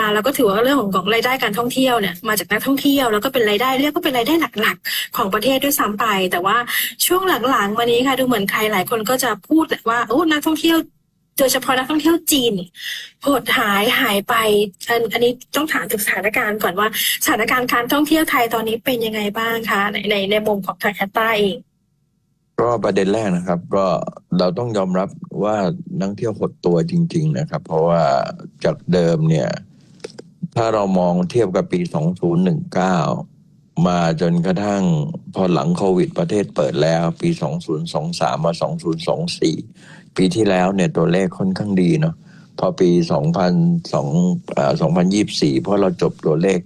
มาเราก็ถือว่าเรื่องของของรายได้การท่องเที่ยวเนี่ยมาจากนักท่องเที่ยวแล้วก็เป็นรายได้เรียกว่าเป็นรายได้หลักๆ ของประเทศด้วยซ้ำไป แต่ว่าช่วงหลังๆมานี้ค่ะดูเหมือนใครหลายคนก็จะพูดแหละว่าโอ้นักท่องเที่ยวโดยเฉพาะนักท่องเที่ยวจีนหดหายหายไปอันอันนี้ต้องถามถึงสถานการณ์ก่อนว่าสถานการณ์การท่องเที่ยวไทยตอนนี้เป็นยังไงบ้างคะในในในมุมของทางแคตตาเองก็ประเด็นแรกนะครับก็เราต้องยอมรับว่านักเที่ยวหดตัวจริง ๆ นะครับ เพราะว่าจากเดิมเนี่ย ถ้าเรามองเทียบกับปี 2019 มาจนกระทั่งพอหลังโควิดประเทศเปิดแล้วปี 2023 มา 2024 ปีที่แล้วเนี่ยตัวเลขค่อนข้างดีเนาะพอปี 2002 2024 เพราะเราจบตัวเลข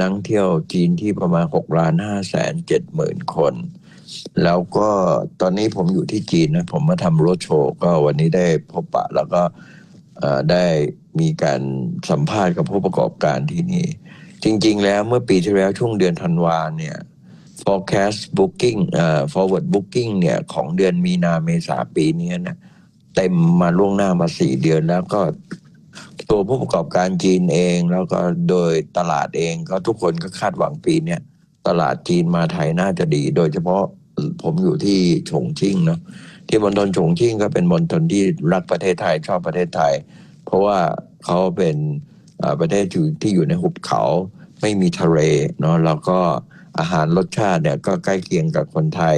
นักเที่ยวจีนที่ประมาณ6ล้าน5แสน7หมื่นคน แล้วก็ตอนนี้ผมอยู่ที่จีนนะ ผมมาทำโรดโชว์ก็วันนี้ได้พบปะ แล้วก็ ได้มีการสัมภาษณ์กับผู้ประกอบการที่นี่ จริง ๆ แล้วเมื่อปีที่แล้วช่วงเดือนธันวาเนี่ย forecast booking forward booking เนี่ยของเดือนมีนาเมษาปีนี้นะเต็มมาล่วงหน้ามาสี่เดือนแล้วก็ตัวผู้ประกอบการจีนเองแล้วก็โดยตลาดเองก็ทุกคนก็คาดหวังปีนี้ตลาดจีนมาไทยน่าจะดี โดยเฉพาะผมอยู่ที่ฉงชิ่งเนาะ ที่มณฑลฉงชิ่งก็เป็นมณฑลที่รักประเทศไทยชอบประเทศไทย เพราะว่าเขาเป็นประเทศที่อยู่ในหุบเขาไม่มีทะเลเนาะแล้วก็อาหารรสชาติเนี่ยก็ใกล้เคียงกับคนไทย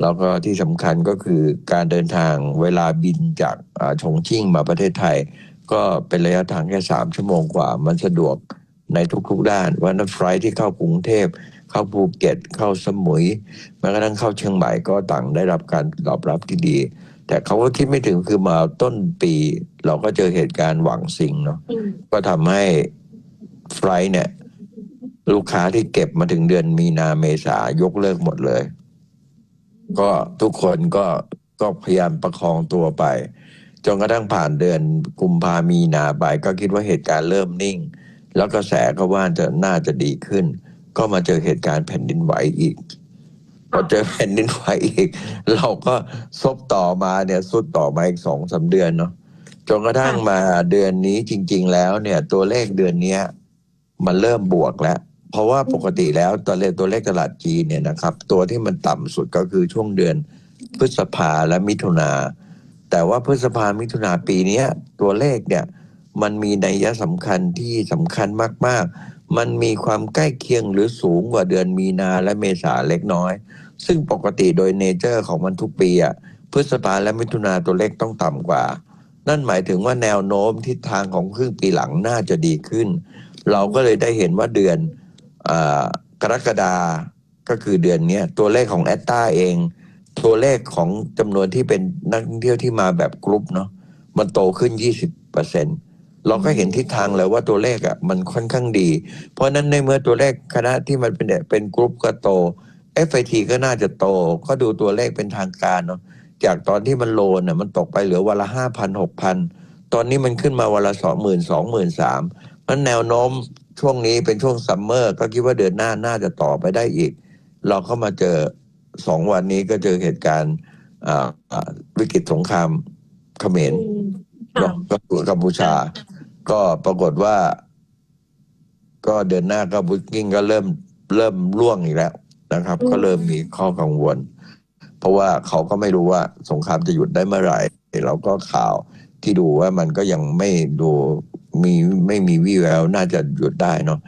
แล้วก็ที่สำคัญก็คือการเดินทางเวลาบินจากอ่าฉงชิ่งมาประเทศไทย ก็เป็นระยะทางแค่สามชั่วโมงกว่ามันสะดวกในทุกๆด้านวันนั้นไฟลท์ที่เข้ากรุงเทพ เข้าภูเก็ตเข้าสมุยแม้กระทั่งเข้าเชียงใหม่ก็ต่างได้รับการตอบรับที่ดี แต่เขาก็คิดไม่ถึงคือมาต้นปี เราก็เจอเหตุการณ์หวังซิงเนาะอืมก็ทำให้ไฟลท์เนี่ย ลูกค้าที่เก็บมาถึงเดือนมีนาเมษายกเลิกหมดเลย ก็ทุกคนก็ก็พยายามประคองตัวไปจนกระทั่งผ่านเดือนกุมภามีนาไปก็คิดว่าเหตุการณ์เริ่มนิ่ง แล้วกระแสก็ว่าจะน่าจะดีขึ้น ก็มาเจอเหตุการณ์แผ่นดินไหวอีกพอเจอแผ่นดินไหวอีก เราก็ซบต่อมาเนี่ยสุดต่อมาอีกสองสามเดือนเนาะจนกระทั่งมาเดือนนี้จริง ๆ แล้วเนี่ย ตัวเลขเดือนเนี้ยมันเริ่มบวกแล้ว เพราะว่าปกติแล้วตัวเลขตัวเลขตลาดจีนเนี่ยนะครับ ตัวที่มันต่ำสุดก็คือช่วงเดือนพฤษภาและมิถุนา แต่ว่าพฤษภามิถุนาปีเนี้ยตัวเลขเนี่ย มันมีนัยยะสำคัญที่สำคัญมาก ๆ มันมีความใกล้เคียงหรือสูงกว่าเดือนมีนาและเมษาเล็กน้อย ซึ่งปกติโดยเนเจอร์ของมันทุกปีอะพฤษภาและมิถุนาตัวเลขต้องต่ำกว่า นั่นหมายถึงว่าแนวโน้มทิศทางของครึ่งปีหลังน่าจะดีขึ้น เราก็เลยได้เห็นว่าเดือนอกรกฎาก็คือเดือนนี้ตัวเลขของแอตตาเอง ตัวเลขของจำนวนที่เป็นนักท่องเที่ยวที่มาแบบกรุ๊ปเนาะมันโตขึ้น 20เปอร์เซ็นต์ เราก็เห็นทิศทางแล้วว่าตัวเลขอะมันค่อนข้างดี เพราะนั้นในเมื่อตัวเลขคณะที่มันเป็นเป็นกรุ๊ปก็โต FIT ก็น่าจะโต ก็ดูตัวเลขเป็นทางการเนาะจากตอนที่มันโลนน่ะมันตกไปเหลือวันละห้าพันหกพันตอนนี้มันขึ้นมาวันละสองหมื่นสองหมื่นสามมันแนวโน้มช่วงนี้เป็นช่วงซัมเมอร์ก็คิดว่าเดือนหน้าน่าจะต่อไปได้อีก เราก็มาเจอสองวันนี้ก็เจอเหตุการณ์วิกฤตสงครามเขมร ก็คือกัมพูชา ก็ปรากฏว่า ก็เดือนหน้าก็บุ๊กิ้งก็เริ่มเริ่มร่วงอีกแล้วนะครับ ก็เริ่มมีข้อกังวล เพราะว่าเขาก็ไม่รู้ว่าสงครามจะหยุดได้เมื่อไหร่เราก็ข่าวที่ดูว่ามันก็ยังไม่ดูมีไม่มีวี่แววน่าจะหยุดได้เนาะ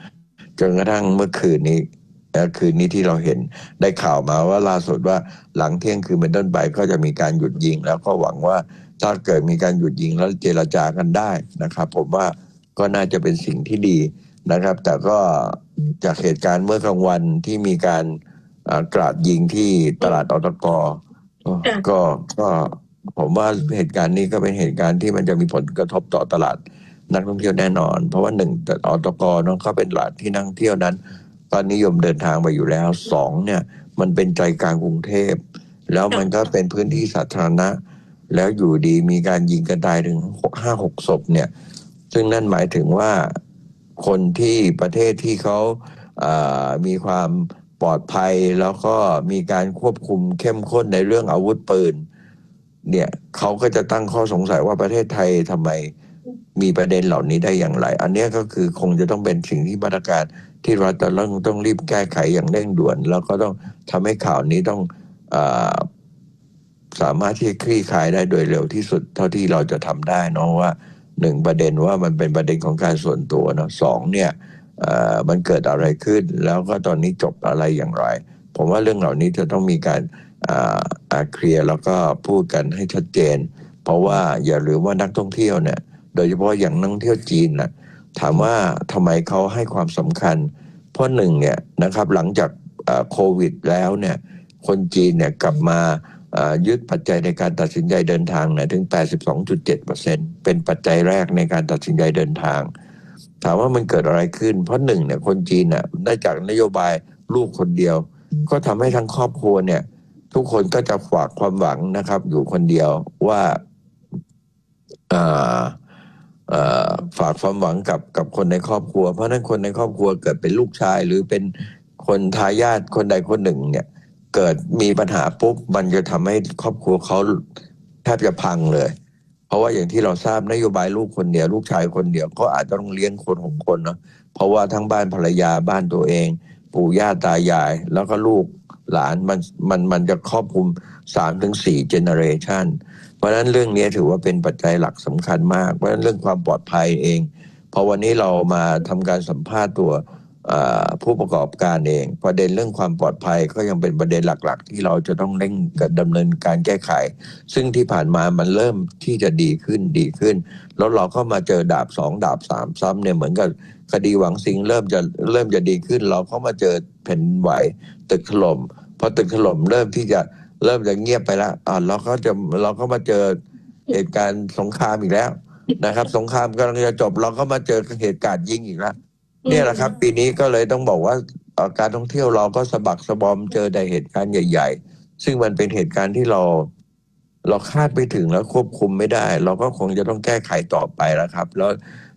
จนกระทั่งเมื่อคืนนี้เอ่อคืนนี้ที่เราเห็นได้ข่าวมาว่าล่าสุดว่าหลังเที่ยงคืนเป็นต้นไปก็จะมีการหยุดยิง แล้วก็หวังว่า ถ้าเกิดมีการหยุดยิงแล้วเจรจากันได้นะครับ ผมว่าก็น่าจะเป็นสิ่งที่ดีนะครับ แต่ก็จากเหตุการณ์เมื่อกลางวันที่มีการกราดยิงที่ตลาดอตกก็ก็ก็ผมว่าเหตุการณ์นี้ก็เป็นเหตุการณ์ที่มันจะมีผลกระทบต่อตลาดนักท่องเที่ยวแน่นอน เพราะว่าหนึ่งแต่อตกเนาะก็เป็นตลาดที่นักท่องเที่ยวนั้น ตอนนิยมเดินทางไปอยู่แล้วสองเนี่ย มันเป็นใจกลางกรุงเทพ แล้วมันก็เป็นพื้นที่สาธารณะ แล้วอยู่ดีมีการยิงกันตายถึงห้าหกศพเนี่ย ซึ่งนั่นหมายถึงว่าคนที่ประเทศที่เขาเอ่อมีความปลอดภัยแล้วก็มีการควบคุมเข้มข้นในเรื่องอาวุธปืน เนี่ยเขาก็จะตั้งข้อสงสัยว่าประเทศไทยทำไมมีประเด็นเหล่านี้ได้อย่างไร อันนี้ก็คือคงจะต้องเป็นสิ่งที่มาตรการที่รัฐต้องต้องรีบแก้ไขอย่างเร่งด่วน แล้วก็ต้องทำให้ข่าวนี้ต้องอ สามารถที่จะคลี่คลายได้โดยเร็วที่สุด เท่าที่เราจะทำได้เนาะว่าหนึ่งประเด็นว่ามันเป็นประเด็นของการส่วนตัวเนาะสองเนี่ยมันเกิดอะไรขึ้น แล้วก็ตอนนี้จบอะไรอย่างไร ผมว่าเรื่องเหล่านี้จะต้องมีการอ่าเคลียร์แล้วก็พูดกันให้ชัดเจน เพราะว่าอย่าลืมว่านักท่องเที่ยวเนี่ย โดยเฉพาะอย่างนักท่องเที่ยวจีนนะถามว่าทำไมเขาให้ความสำคัญ เพราะหนึ่งเนี่ยนะครับหลังจากโควิดแล้วเนี่ยคนจีนเนี่ยกลับมา ยึดปัจจัยในการตัดสินใจเดินทางเนี่ยถึง 82.7%เป็นปัจจัยแรกในการตัดสินใจเดินทาง ถามว่ามันเกิดอะไรขึ้น เพราะหนึ่งเนี่ยคนจีนเนี่ยได้จากนโยบายลูกคนเดียว ก็ทำให้ทั้งครอบครัวเนี่ย ทุกคนก็จะฝากความหวังนะครับ อยู่คนเดียวว่าฝากความหวังกับกับคนในครอบครัว เพราะฉะนั้นคนในครอบครัวเกิดเป็นลูกชายหรือเป็นคนทายาทคนใดคนหนึ่งเนี่ย เกิดมีปัญหาปุ๊บมันจะทำให้ครอบครัวเขาแทบจะพังเลย เพราะว่าอย่างที่เราทราบนโยบายลูกคนเดียว ลูกชายคนเดียวก็อาจจะต้องเลี้ยงคนหกคนเนาะเพราะว่าทั้งบ้านภรรยาบ้านตัวเอง ปู่ย่าตายาย แล้วก็ลูกหลานมันมันมันจะครอบคลุมสามถึงสี่เจเนอเรชันเพราะฉะนั้นเรื่องนี้ถือว่าเป็นปัจจัยหลักสำคัญมาก เพราะฉะนั้นเรื่องความปลอดภัยเองพอวันนี้เรามาทำการสัมภาษณ์ตัว ผู้ประกอบการเอง ประเด็นเรื่องความปลอดภัยก็ยังเป็นประเด็นหลัก ๆ ที่เราจะต้องเร่งดำเนินการแก้ไข ซึ่งที่ผ่านมามันเริ่มที่จะดีขึ้นดีขึ้น แล้วเราก็มาเจอดาบสองดาบสามซ้ำเนี่ยเหมือนกับคดีหวังซิงเริ่มจะเริ่มจะดีขึ้น เราก็มาเจอแผ่นดินไหวตึกถล่มพอตึกถล่มเริ่มที่จะเริ่มจะเงียบไปแล้วอ่าเราก็จะเราก็มาเจอเหตุการณ์สงครามอีกแล้วนะครับ สงครามกำลังจะจบเราก็มาเจอเหตุการณ์ยิงอีกแล้ว เนี่ยแหละครับ ปีนี้ก็เลยต้องบอกว่าเอ่อการท่องเที่ยวเราก็สะบักสะบอมเจอแต่เหตุการณ์ใหญ่ ๆ ซึ่งมันเป็นเหตุการณ์ที่เรา เราคาดไม่ถึงแล้วควบคุมไม่ได้ เราก็คงจะต้องแก้ไขต่อไปแล้วครับ แล้ว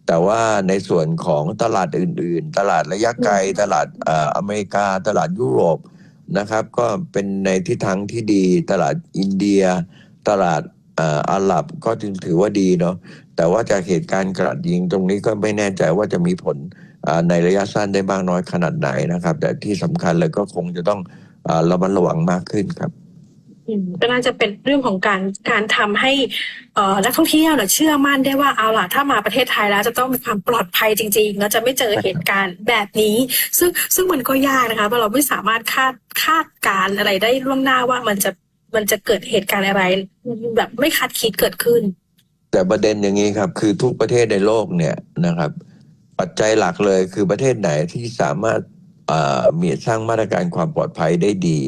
แต่ว่าในส่วนของตลาดอื่น ๆ ตลาดระยะไกล ตลาดเอ่ออเมริกา ตลาดยุโรปนะครับ ก็เป็นในทิศทางที่ดี ตลาดอินเดีย ตลาดเอ่ออาหรับก็จึงถือว่าดีเนาะแต่ว่าจากเหตุการณ์กระดยิงตรงนี้ก็ไม่แน่ใจว่าจะมีผลอ่า ในระยะสั้นได้มากน้อยขนาดไหนนะครับ แต่ที่สำคัญเลยก็คงจะต้องอาระมัดระวังมากขึ้นครับอืมก็น่าจะเป็นเรื่องของการการทำให้เอ่อนักท่องเที่ยวเนี่ยเชื่อมั่นได้ว่าเอาล่ะถ้ามาประเทศไทยแล้วจะต้องมีความปลอดภัยจริงๆแล้วจะไม่เจอเหตุการณ์แบบนี้ ซึ่งซึ่งมันก็ยากนะคะเพราะเราไม่สามารถคาดคาดการณ์อะไรได้ล่วงหน้าว่ามันจะมันจะเกิดเหตุการณ์อะไร แบบไม่คาดคิดเกิดขึ้น แต่ประเด็นอย่างนี้ครับ คือทุกประเทศในโลกเนี่ยนะครับ ปัจจัยหลักเลยคือประเทศไหนที่สามารถมีสร้างมาตรการความปลอดภัยได้ดี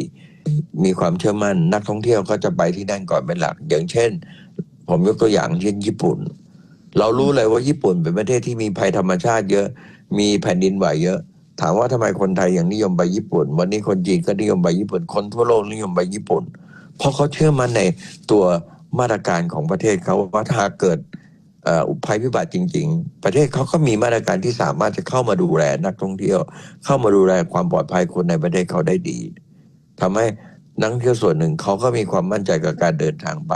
มีความเชื่อมั่นนักท่องเที่ยวก็จะไปที่นั่นก่อนเป็นหลัก อย่างเช่น ผมยกตัวอย่างเช่นญี่ปุ่น เรารู้เลยว่าญี่ปุ่นเป็นประเทศที่มีภัยธรรมชาติเยอะ มีแผ่นดินไหวเยอะ ถามว่าทำไมคนไทยยังนิยมไปญี่ปุ่น วันนี้คนจีนก็นิยมไปญี่ปุ่น คนทั่วโลกนิยมไปญี่ปุ่น เพราะเขาเชื่อมั่นในตัวมาตรการของประเทศเขาว่าถ้าเกิด ภัยพิบัติจริง ๆ ประเทศเขาก็มีมาตรการที่สามารถจะเข้ามาดูแลนักท่องเที่ยว เข้ามาดูแลความปลอดภัยคนในประเทศเขาได้ดีทำให้นักท่องเที่ยวส่วนหนึ่งเขาก็มีความมั่นใจกับการเดินทางไป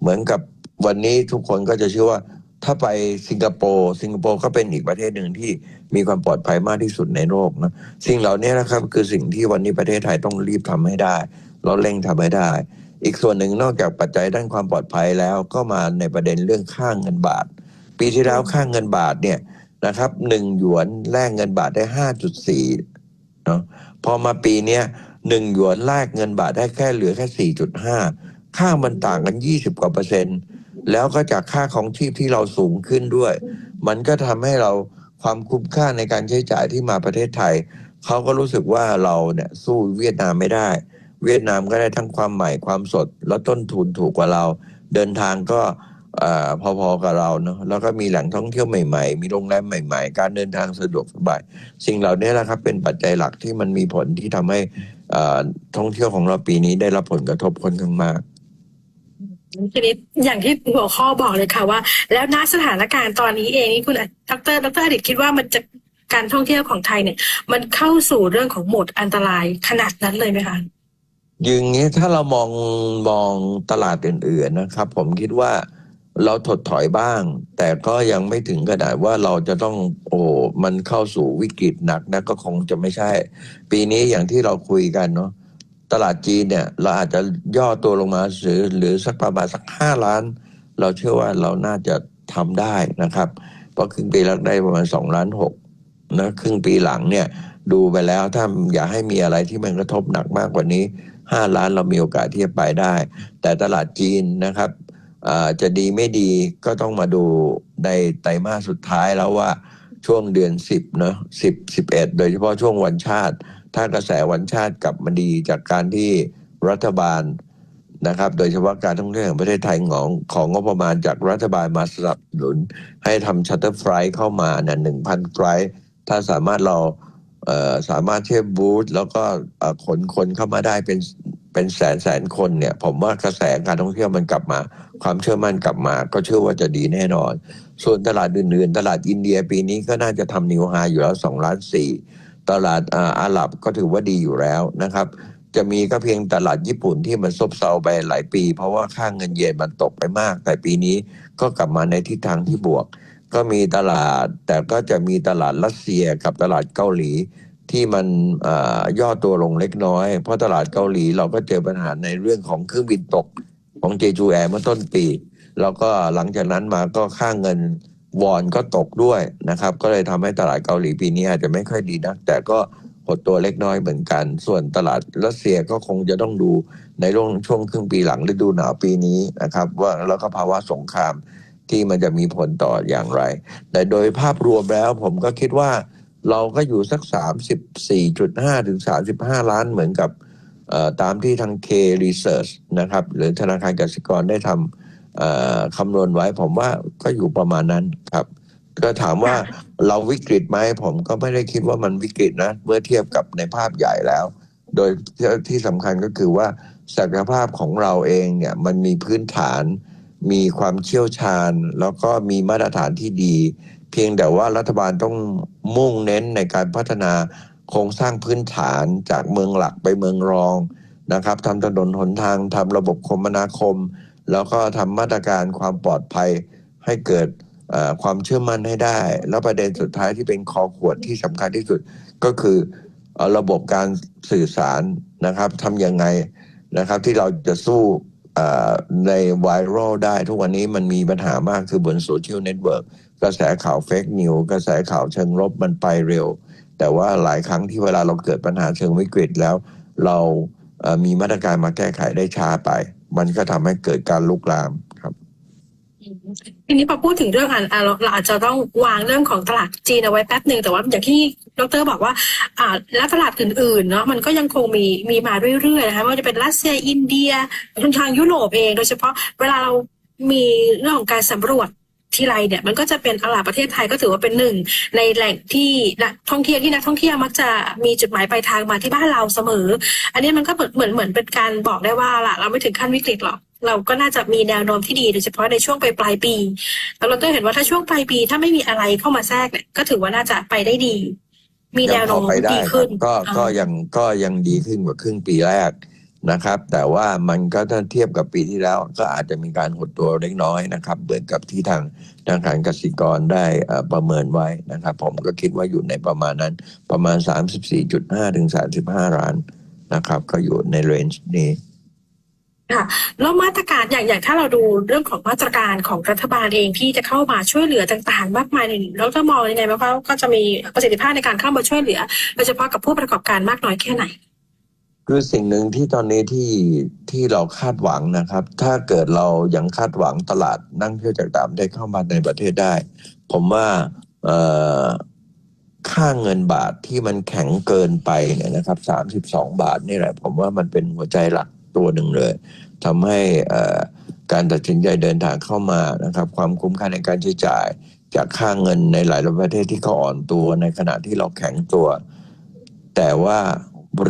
เหมือนกับวันนี้ทุกคนก็จะเชื่อว่าถ้าไปสิงคโปร์สิงคโปร์ก็เป็นอีกประเทศหนึ่งที่มีความปลอดภัยมากที่สุดในโลกนะสิ่งเหล่านี้นะครับคือสิ่งที่วันนี้ประเทศไทยต้องรีบทำให้ได้ เราเร่งทำให้ได้ อีกส่วนหนึ่งนอกจากปัจจัยด้านความปลอดภัยแล้วก็มาในประเด็นเรื่องค่างเงินบาท ปีที่แล้วค่างเงินบาทเนี่ยนะครับหนึ่งหยวนแลกเงินบาทได้ห้าจุดสี่เนาะพอมาปีเนี้ยหนึ่งหยวนแลกเงินบาทได้แค่เหลือแค่สี่จุดห้าค่ามันต่างกันยี่สิบกว่าเปอร์เซ็นต์แล้วก็จากค่าของชีพที่เราสูงขึ้นด้วย มันก็ทำให้เราความคุ้มค่าในการใช้จ่ายที่มาประเทศไทย เขาก็รู้สึกว่าเราเนี่ยสู้เวียดนามไม่ได้ เวียดนามก็ได้ทั้งความใหม่ความสด แล้วต้นทุนถูกกว่าเรา เดินทางก็พอๆกับเราเนาะแล้วก็มีแหล่งท่องเที่ยวใหม่ๆ มีโรงแรมใหม่ๆ การเดินทางสะดวกสบาย สิ่งเหล่านี้แหละครับเป็นปัจจัยหลักที่มันมีผลที่ทำให้ท่องเที่ยวของเราปีนี้ได้รับผลกระทบค่อนข้างมากทีนี้อย่างที่หัวข้อบอกเลยค่ะว่า แล้วณสถานการณ์ตอนนี้เองนี่คุณดรดรอดิตคิดว่ามันจะการท่องเที่ยวของไทยเนี่ย มันเข้าสู่เรื่องของโหมดอันตรายขนาดนั้นเลยไหมคะ อย่างนี้ถ้าเรามองมองตลาดอื่นๆนะครับ ผมคิดว่าเราถดถอยบ้าง แต่ก็ยังไม่ถึงขนาดว่าเราจะต้องโอ้มันเข้าสู่วิกฤตหนักนะก็คงจะไม่ใช่ ปีนี้อย่างที่เราคุยกันเนาะตลาดจีนเนี่ยเราอาจจะย่อตัวลงมาหรือหรือสักประมาณสักห้าล้าน เราเชื่อว่าเราน่าจะทำได้นะครับ เพราะครึ่งปีแรกได้ประมาณสองล้านหกนะครึ่งปีหลังเนี่ยดูไปแล้วถ้าอย่าให้มีอะไรที่มันกระทบหนักมากกว่านี้ ห้าล้านเรามีโอกาสที่จะไปได้ แต่ตลาดจีนนะครับจะดีไม่ดีก็ต้องมาดูในไตรมาสสุดท้ายแล้วว่าช่วงเดือนสิบเนาะสิบสิบเอ็ดโดยเฉพาะช่วงวันชาติ ถ้ากระแสวันชาติกลับมาดีจากการที่รัฐบาลนะครับ โดยเฉพาะการท่องเที่ยวแห่งประเทศไทยของของงบประมาณจากรัฐบาลมาสนับสนุน ให้ทำชัตเตอร์ไฟล์เข้ามาเนี่ยหนึ่งพันไฟล์ถ้าสามารถเราเอ่อ สามารถเทียบบูธแล้วก็ขนคนเข้ามาได้เป็นเป็นแสนแสนคนเนี่ย ผมว่ากระแสการท่องเที่ยวมันกลับมา ความเชื่อมั่นกลับมา ก็เชื่อว่าจะดีแน่นอน ส่วนตลาดอื่นๆ ตลาดอินเดียปีนี้ก็น่าจะทำนิวไฮอยู่แล้ว2ล้านสี่ตลาดอาอาหรับก็ถือว่าดีอยู่แล้วนะครับ จะมีก็เพียงตลาดญี่ปุ่นที่มันซบเซาไปหลายปี เพราะว่าค่าเงินเยนมันตกไปมาก แต่ปีนี้ก็กลับมาในทิศทางที่บวก ก็มีตลาด แต่ก็จะมีตลาดรัสเซียกับตลาดเกาหลีที่มันเอ่อย่อตัวลงเล็กน้อย เพราะตลาดเกาหลีเราก็เจอปัญหาในเรื่องของเครื่องบินตกของเจจูแอร์เมื่อต้นปี แล้วก็หลังจากนั้นมาก็ค่าเงินวอนก็ตกด้วยนะครับ ก็เลยทำให้ตลาดเกาหลีปีนี้อาจจะไม่ค่อยดีนัก แต่ก็หดตัวเล็กน้อยเหมือนกัน ส่วนตลาดรัสเซียก็คงจะต้องดูในช่วงช่วงครึ่งปีหลังฤดูหนาวปีนี้นะครับ ว่าแล้วก็ภาวะสงคราม ที่มันจะมีผลต่ออย่างไร แต่โดยภาพรวมแล้วผมก็คิดว่าเราก็อยู่สัก 34.5 ถึง 35 ล้านเหมือนกับเอ่อตามที่ทาง K Research นะครับ หรือธนาคารกสิกรได้ทำเอ่อคำนวณไว้ผมว่าก็อยู่ประมาณนั้นครับ ก็ถามว่าเราวิกฤตไหมผมก็ไม่ได้คิดว่ามันวิกฤตนะ เมื่อเทียบกับในภาพใหญ่แล้ว โดยที่ที่สำคัญก็คือว่าศักยภาพของเราเองเนี่ยมันมีพื้นฐาน มีความเชี่ยวชาญ แล้วก็มีมาตรฐานที่ดี เพียงแต่ว่ารัฐบาลต้องมุ่งเน้นในการพัฒนาโครงสร้างพื้นฐานจากเมืองหลักไปเมืองรองนะครับทำถนนหนทางทำระบบคมนาคม แล้วก็ทำมาตรการความปลอดภัยให้เกิดความเชื่อมั่นให้ได้ แล้วประเด็นสุดท้ายที่เป็นคอขวดที่สำคัญที่สุดก็คือระบบการสื่อสารนะครับทำยังไงนะครับที่เราจะสู้ ในไวรัลได้ทุกวันนี้มันมีปัญหามากคือบนโซเชียลเน็ตเวิร์กกระแสข่าวเฟกนิวกระแสข่าวเชิงลบมันไปเร็ว แต่ว่าหลายครั้งที่เวลาเราเกิดปัญหาเชิงวิกฤตแล้ว เรามีมาตรการมาแก้ไขได้ช้าไป มันก็ทำให้เกิดการลุกลามครับทีนี้พอพูดถึงเรื่องอะอะเราเราอาจจะต้องวางเรื่องของตลาดจีนเอาไว้แป๊บหนึ่งแต่ว่าอย่างที่ ดรบอกว่าอ่าแล้วตลาดอื่นๆเนาะมันก็ยังคงมีมีมาเรื่อยๆนะคะไม่ว่าจะเป็นรัสเซียอินเดียทางยุโรปเอง โดยเฉพาะเวลาเรามีเรื่องของการสำรวจทีไรเนี่ยมันก็จะเป็นตลาประเทศไทยก็ถือว่าเป็นหนึ่งในแหล่งที่นักท่องเที่ยวที่นักท่องเที่ยวมักจะมีจุดหมายปลายทางมาที่บ้านเราเสมอ อันนี้มันก็เหมือนเหมือนเหมือนเป็นการบอกได้ว่าล่ะเราไม่ถึงขั้นวิกฤตหรอกเราก็น่าจะมีแนวโน้มที่ดีโดยเฉพาะในช่วงปลายปลายปีแล้วเราก็เห็นว่าถ้าช่วงปลายปี ถ้าไม่มีอะไรเข้ามาแทรกเนี่ยก็ถือว่าน่าจะไปได้ดี มีแนยัวพโน้อมไปได้ดีคขึ้รันบก็อ่าก็ยังก็ยังดีขึ้นกว่าครึ่งปีแรกนะครับ แต่ว่ามันก็ถ้าเทียบกับปีที่แล้ว ก็อาจจะมีการหดตัวเล็กน้อยนะครับเหมือนกับที่ทางธนาคารกสิกรได้เอ่อประเมินไว้นะครับ ผมก็คิดว่าอยู่ในประมาณนั้นประมาณ 34.5 ถึง 35 ล้านนะครับ ก็อยู่ในเรนจ์นี้ ค่ะแล้วมาตรการอย่างอย่างถ้าเราดูเรื่องของมาตรการของรัฐบาลเองที่จะเข้ามาช่วยเหลือต่างๆ มากมายเนี่ยเราจะมองยังไงไหมว่าก็จะมีประสิทธิภาพในการเข้ามาช่วยเหลือโดยเฉพาะกับผู้ประกอบการมากน้อยแค่ไหน คือสิ่งหนึ่งที่ตอนนี้ที่ที่เราคาดหวังนะครับ ถ้าเกิดเรายังคาดหวังตลาดนั่งเที่ยวจากต่างประเทศเข้ามาในประเทศได้ ผมว่าค่าเงินบาทที่มันแข็งเกินไปเนี่ยนะครับสามสิบสองบาทนี่แหละ ผมว่ามันเป็นหัวใจหลัก ตัวหนึ่งเลยทำให้การตัดสินใจเดินทางเข้ามานะครับ ความคุ้มค่าในการใช้จ่าย จากค่าเงินในหลายประเทศที่เขาอ่อนตัวในขณะที่เราแข็งตัว แต่ว่า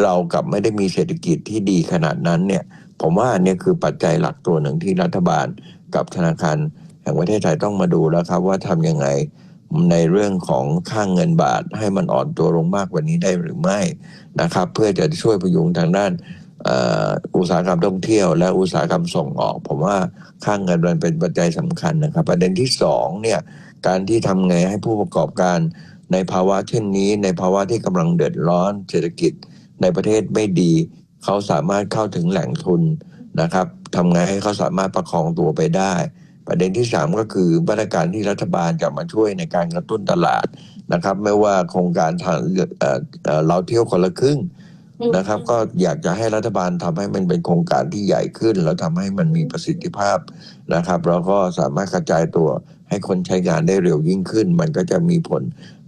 เรากลับไม่ได้มีเศรษฐกิจที่ดีขนาดนั้นเนี่ยผมว่าอันเนี้ยคือปัจจัยหลักตัวหนึ่งที่รัฐบาลกับธนาคารแห่งประเทศไทยต้องมาดูแล้วครับ ว่าทำยังไงในเรื่องของค่างเงินบาทให้มันอ่อนตัวลงมากกว่านี้ได้หรือไม่นะครับ เพื่อจะช่วยพยุงทางด้าน อุตสาหกรรมท่องเที่ยว และอุตสาหกรรมส่งออก ผมว่าค่างเงินมันเป็นปัจจัยสำคัญนะครับ ประเด็นที่สองเนี่ยการที่ทำไงให้ผู้ประกอบการในภาวะเช่นนี้ ในภาวะที่กำลังเดือดร้อนเศรษฐกิจในประเทศไม่ดี เขาสามารถเข้าถึงแหล่งทุนนะครับทำไงให้เขาสามารถประคองตัวไปได้ ประเด็นที่สามก็คือมาตรการที่รัฐบาลจะมาช่วยในการกระตุ้นตลาดนะครับ ไม่ว่าโครงการทางเลือกเเราเที่ยวคนละครึ่ง นะครับ ก็อยากจะให้รัฐบาลทำให้มันเป็นโครงการที่ใหญ่ขึ้น แล้วทำให้มันมีประสิทธิภาพนะครับ แล้วก็สามารถกระจายตัวให้คนใช้งานได้เร็วยิ่งขึ้น มันก็จะมีผล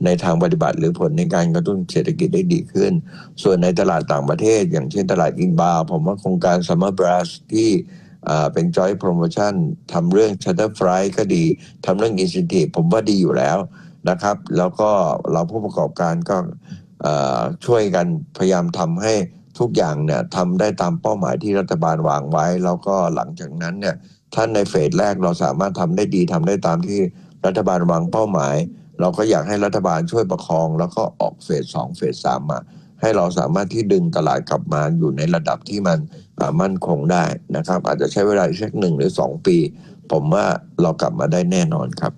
ในทางปฏิบัติ หรือผลในการกระตุ้นเศรษฐกิจได้ดีขึ้น ส่วนในตลาดต่างประเทศ อย่างเช่นตลาดอินบาวผมว่าโครงการ Summer Brush ที่อ่าเป็น Joy Promotion ทำเรื่อง Shutter Flight ก็ดีทำเรื่อง Incentive ผมว่าดีอยู่แล้วนะครับ แล้วก็เราผู้ประกอบการก็เอ่อ ช่วยกันพยายามทำให้ทุกอย่างเนี่ยทำได้ตามเป้าหมายที่รัฐบาลวางไว้ แล้วก็หลังจากนั้นเนี่ยถ้านในเฟสแรกเราสามารถทำได้ดีทำได้ตามที่รัฐบาลวางเป้าหมาย เราก็อยากให้รัฐบาลช่วยประคอง แล้วก็ออกเฟสสองเฟสสามมาให้เราสามารถที่ดึงตลาดกลับมาอยู่ในระดับที่มันมั่นคงได้นะครับ อาจจะใช้เวลาสักหนึ่งหรือสองปี ผมว่าเรากลับมาได้แน่นอนครับ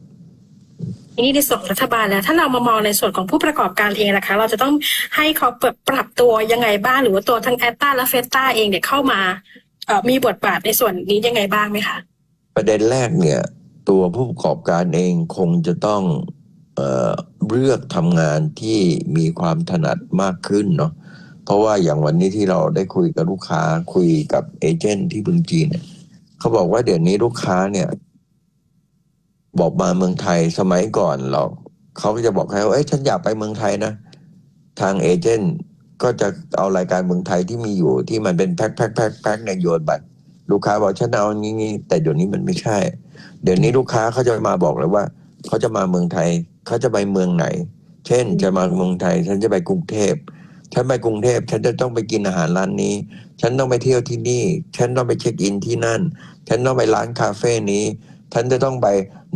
นี้ในส่วนของรัฐบาลแล้วถ้าเรามามองในส่วนของผู้ประกอบการเองนะคะ เราจะต้องให้เขาปรับปรับตัวยังไงบ้างหรือว่าตัวทั้งแอตตาและเฟสตาเองเนี่ยเข้ามาเออมีบทบาทในส่วนนี้ยังไงบ้างไหมคะประเด็นแรกเนี่ย ตัวผู้ประกอบการเองคงจะต้องเออเลือกทำงานที่มีความถนัดมากขึ้นเนาะเพราะว่าอย่างวันนี้ที่เราได้คุยกับลูกค้าคุยกับเอเจนต์ที่เมืองจีนเนี่ยเขาบอกว่าเดี๋ยวนี้ลูกค้าเนี่ย บอกมาเมืองไทยสมัยก่อนเราเขาก็จะบอกให้ว่าเอ้ยฉันอยากไปเมืองไทยนะ ทางเอเจนต์ก็จะเอารายการเมืองไทยที่มีอยู่ที่มันเป็นแพ็คแพ็คแพ็คแพ็คในยโยนบัตรลูกค้าบอกฉันเอางี้งี้แต่เดี๋ยวนี้มันไม่ใช่ เดี๋ยวนี้ลูกค้าเขาจะมาบอกเลยว่าเขาจะมาเมืองไทยเขาจะไปเมืองไหน เช่น จะมาเมืองไทย ฉันจะไปกรุงเทพฉันไปกรุงเทพฉันจะต้องไปกินอาหารร้านนี้ ฉันต้องไปเที่ยวที่นี่ ฉันต้องไปเช็คอินที่นั่น ฉันต้องไปร้านคาเฟ่นี้ ฉันจะต้องไป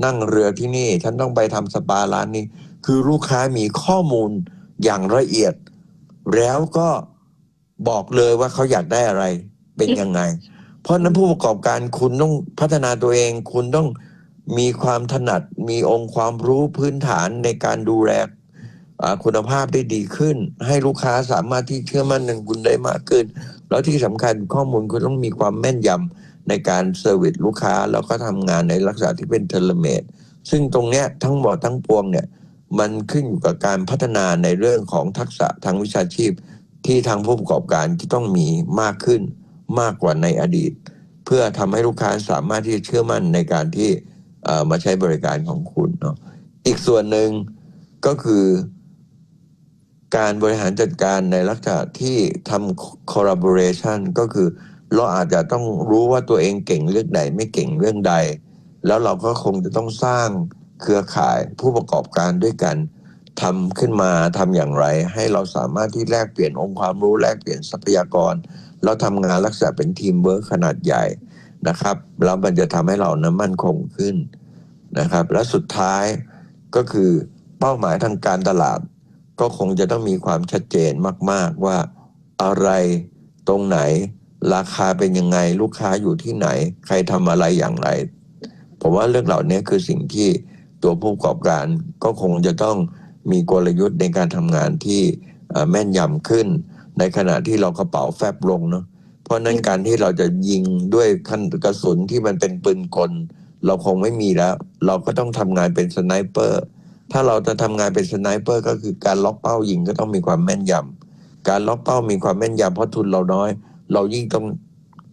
นั่งเรือที่นี่ ฉันต้องไปทำสปาร้านนี้ คือลูกค้ามีข้อมูลอย่างละเอียด แล้วก็บอกเลยว่าเขาอยากได้อะไรเป็นยังไง เพราะนั้นผู้ประกอบการคุณต้องพัฒนาตัวเอง คุณต้องมีความถนัดมีองค์ความรู้พื้นฐานในการดูแลคุณภาพได้ดีขึ้น ให้ลูกค้าสามารถที่เชื่อมั่นในคุณได้มากขึ้น แล้วที่สำคัญข้อมูลคุณต้องมีความแม่นยำ ในการเซอร์วิสลูกค้า แล้วก็ทำงานในลักษณะที่เป็นเทเลเมดซึ่งตรงเนี้ยทั้งหมดทั้งปวงเนี่ยมันขึ้นอยู่กับการพัฒนาในเรื่องของทักษะทางวิชาชีพ ที่ทางผู้ประกอบการที่ต้องมีมากขึ้นมากกว่าในอดีต เพื่อทำให้ลูกค้าสามารถที่จะเชื่อมั่นในการที่เอ่อมาใช้บริการของคุณเนาะอีกส่วนหนึ่งก็คือการบริหารจัดการในลักษณะที่ทำ collaboration ก็คือ เราอาจจะต้องรู้ว่าตัวเองเก่งเรื่องใดไม่เก่งเรื่องใด แล้วเราก็คงจะต้องสร้างเครือข่ายผู้ประกอบการด้วยกันทำขึ้นมาทำอย่างไร ให้เราสามารถที่แลกเปลี่ยนองค์ความรู้แลกเปลี่ยนทรัพยากร เราทำงานลักษณะเป็นทีมเวิร์คขนาดใหญ่นะครับแล้วมันจะทำให้เรานั้นมั่นคงขึ้นนะครับ และสุดท้ายก็คือเป้าหมายทางการตลาด ก็คงจะต้องมีความชัดเจนมาก ๆว่าอะไรตรงไหน ราคาเป็นยังไงลูกค้าอยู่ที่ไหน ใครทำอะไรอย่างไร ผมว่าเรื่องเหล่านี้คือสิ่งที่ตัวผู้ประกอบการก็คงจะต้องมีกลยุทธ์ในการทำงานที่แม่นยำขึ้น ในขณะที่เรากระเป๋าแฟบลงเนาะเพราะนั้นการที่เราจะยิงด้วยคันกระสุนที่มันเป็นปืนกล เราคงไม่มีแล้ว เราก็ต้องทำงานเป็นสไนเปอร์ถ้าเราจะทำงานเป็นสไนเปอร์ก็คือการล็อกเป้ายิงก็ต้องมีความแม่นยำการล็อกเป้ามีความแม่นยำเพราะทุนเราน้อย เรายิ่งต้อง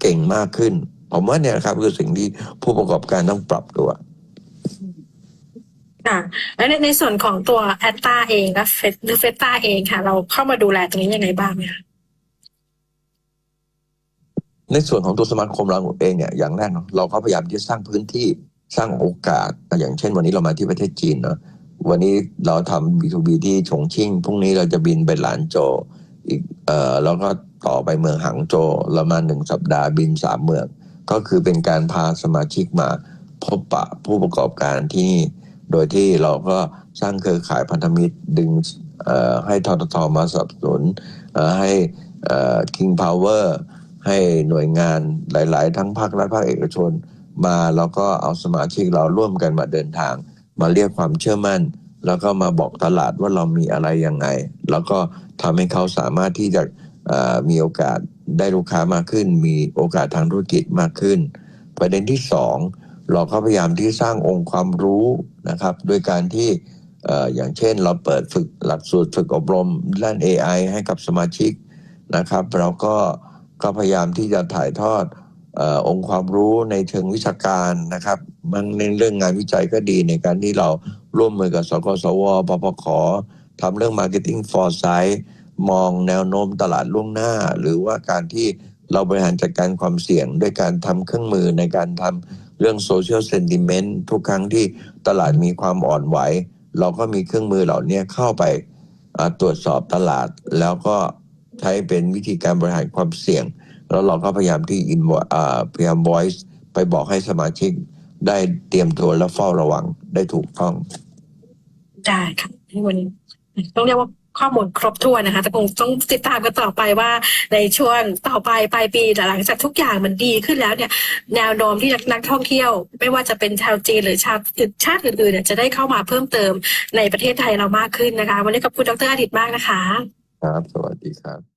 เก่งมากขึ้น ผมว่าเนี่ยครับคือสิ่งที่ผู้ประกอบการต้องปรับตัวค่ะและในในส่วนของตัวแอตตาเองและเฟสหรือเฟสตาเองค่ะ เราเข้ามาดูแลตรงนี้ยังไงบ้างไหมคะในส่วนของตัวสมาคมเราเองเนี่ยอย่างแรกเนาะเราก็พยายามที่จะสร้างพื้นที่สร้างโอกาสอย่างเช่น วันนี้เรามาที่ประเทศจีนเนาะวันนี้เราทำ B2B ที่ฉงชิ่งพรุ่งนี้เราจะบินไปหลานโจวอีกเอ่อแล้วก็ ต่อไปเมืองหางโจวเรามาหนึ่งสัปดาห์บินสามเมือง ก็คือเป็นการพาสมาชิกมาพบปะผู้ประกอบการที่นี่ โดยที่เราก็สร้างเครือข่ายพันธมิตรดึงให้ทททมาสนับสนุนให้เอ่อ King Power ให้หน่วยงานหลาย ๆ ทั้งภาครัฐภาคเอกชน มาแล้วก็เอาสมาชิกเราร่วมกันมาเดินทาง มาเรียกความเชื่อมั่น แล้วก็มาบอกตลาดว่าเรามีอะไรยังไง แล้วก็ทำให้เขาสามารถที่จะ มีโอกาสได้ลูกค้ามากขึ้น มีโอกาสทางธุรกิจมากขึ้น ประเด็นที่สองเราก็พยายามที่สร้างองค์ความรู้นะครับโดยการที่อ่อย่างเช่นเราเปิดฝึกหลักสูตรฝึกอบรมด้าน AI ให้กับสมาชิกนะครับ เราก็ก็พยายามที่จะถ่ายทอดอองค์ความรู้ในเชิงวิชาการนะครับมันในเรื่องงานวิจัยก็ดีในการที่เราร่วมมือกับสกสวปปขทำเรื่อง Marketing Foresight มองแนวโน้มตลาดล่วงหน้า หรือว่าการที่เราบริหารจัดการความเสี่ยง ด้วยการทำเครื่องมือในการทำเรื่อง Social Sentiment ทุกครั้งที่ตลาดมีความอ่อนไหว เราก็มีเครื่องมือเหล่านี้เข้าไปตรวจสอบตลาด แล้วก็ใช้เป็นวิธีการบริหารความเสี่ยง แล้วเราก็พยายามที่อินอ่าพยายาม voice ไปบอกให้สมาชิกได้เตรียมตัวและเฝ้าระวังได้ถูกต้องได้ค่ะวันนี้ต้องเรียกว่า ข้อมูลครบถ้วนนะคะแต่คงต้องติดตามกันต่อไปว่าในช่วงต่อไปปลายปีหลังจากทุกอย่างมันดีขึ้นแล้วเนี่ย แนวโน้มที่นักท่องเที่ยว ไม่ว่าจะเป็นชาวจีนหรือชาวชาติอื่นๆเนี่ยจะได้เข้ามาเพิ่มเติมในประเทศไทยเรามากขึ้นนะคะ วันนี้ขอบคุณดรอาทิตย์มากนะคะ ครับ สวัสดีครับ